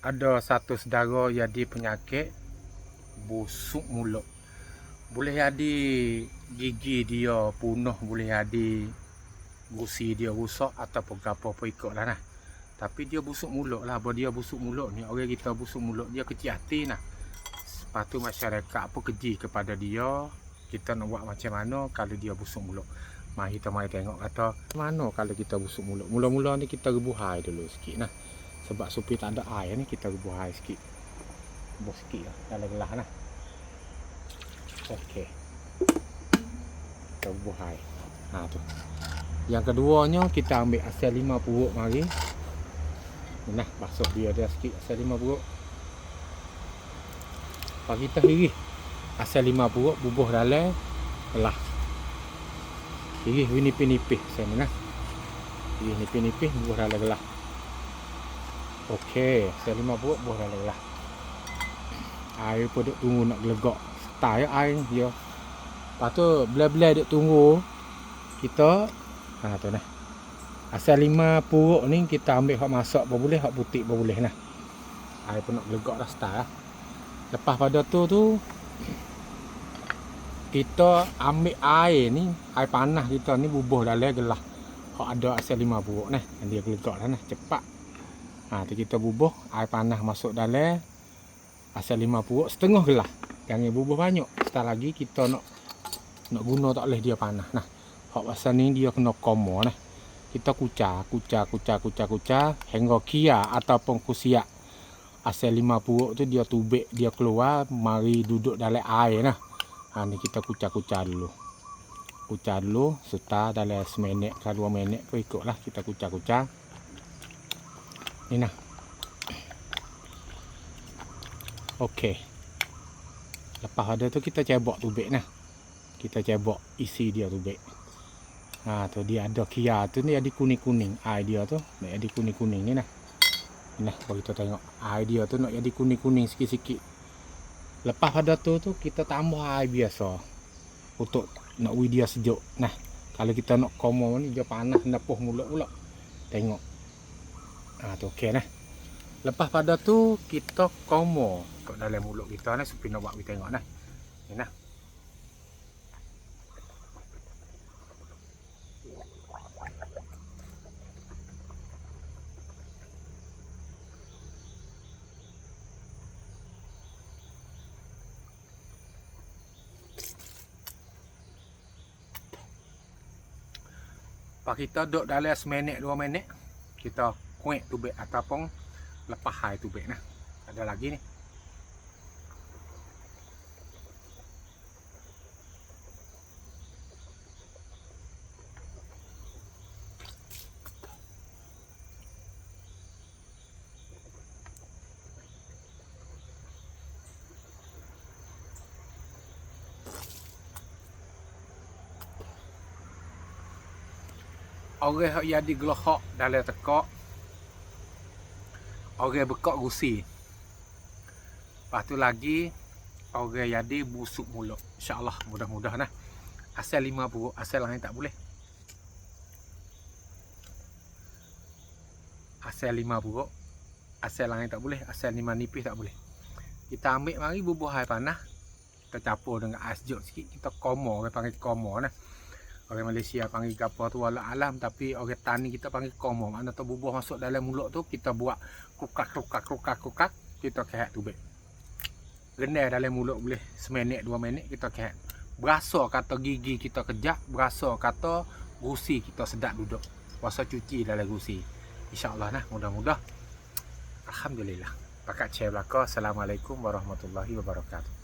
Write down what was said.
ada satu saudara jadi penyakit busuk mulut. Boleh jadi gigi dia punah, boleh jadi gusi dia rusak ataupun apa pun ikutlah nah. Tapi dia busuk mulut lah. Apa dia busuk mulut ni? Orang kita busuk mulut dia kecil hati nah. Lepas tu masyarakat apa keji kepada dia. Kita nak buat macam mana kalau dia busuk mulut. Mari kita mari tengok kata mana kalau kita busuk mulut. Mula-mula ni kita rebuhai dulu sikit nah. Sebab supaya tak ada air ni kita rebuhai sikit. Rebuh sikit lah dalam gelas nah. Okey. Kita rebuhai. Ha tu. Yang keduanya kita ambil asal lima puruk mari. Nah, basuh dia dia sikit asal lima puruk. Lepas kita hirih asal lima puruk bubuh dalam gelas. Hirih nipis-nipis saya ni nah. Hirih nipis-nipis bubuh dalam gelas. Okey, asal lima puruk bubuh dalam gelas. Air pun duk tunggu nak gelegak. Style air dia. Lepas tu bila-bila duk tunggu kita ha tu nah. Asal lima puruk ni kita ambil hak masak pun boleh, hak putih pun boleh nah. Air pun nak gelegak dah start lah. Lepas pada tu tu kita ambil air ni, air panas kita ni bubuh dalam gelas. Hak ada asal lima puruk nah. Dia gelegak dah nah, cepat. Ha tu kita bubuh air panas masuk dalam asal lima puruk setengah gelas. Jangan bubuh banyak. Setelah lagi kita nak nak guna tak boleh dia panas. Nah, hak pasal ni dia kena komo nah. Kita kucah, kucah, kucah, kucah, kucah hingga kia ataupun kusiak. Asal lima puruk tu dia tubik, dia keluar, mari duduk dalam air nah. Ha ni kita kucah-kucah dulu. Kucah dulu, serta dalam seminit ke dua minit pun ikutlah kita kucah-kucah. Ni nah. Okey. Lepas ada tu kita cebok tubik nah. Kita cebok isi dia tubik. Ha tu dia ada kia tu ni ada kuning-kuning. Air dia tu nak ada kuning-kuning ni nah. Nah, bagi kita tengok. Air dia tu nak jadi kuning-kuning sikit-sikit. Lepas pada tu tu kita tambah air biasa. Untuk nak wi dia sejuk. Nah, kalau kita nak komo ni dia panas napuh mulut pula. Tengok. Ha tu okey nah. Lepas pada tu kita komo kat dalam mulut kita ni supaya nak buat kita tengok nah. Ni nah. Lepas kita duduk dalam seminit dua minit kita kuek tubik ataupun lepas hai tubik nah. Ada lagi ni. Orang yang jadi gelohok dalam tekak Orang bekak gusi. Lepas tu lagi Orang jadi busuk mulut. InsyaAllah mudah-mudah nah. Asal lima puruk Asal lain tak boleh. Asal lima puruk Asal lain tak boleh. Asal lima nipis tak boleh. Kita ambil mari bubuh air panas Kita campur dengan ais sejuk sikit Kita komo Orang panggil komo nah Orang Malaysia panggil apa tu wala alam tapi orang tani kita panggil komo. Mana tu bubuh masuk dalam mulut tu kita buat kukak kukak kukak kukak kita kehat tubik. Rendah dalam mulut boleh seminit dua minit kita kehat. Berasa kata gigi kita kejap, berasa kata gusi kita sedap duduk. Puasa cuci dalam gusi. InsyaAllah nah mudah-mudah. Alhamdulillah. Pakat cek belakang. Assalamualaikum warahmatullahi wabarakatuh.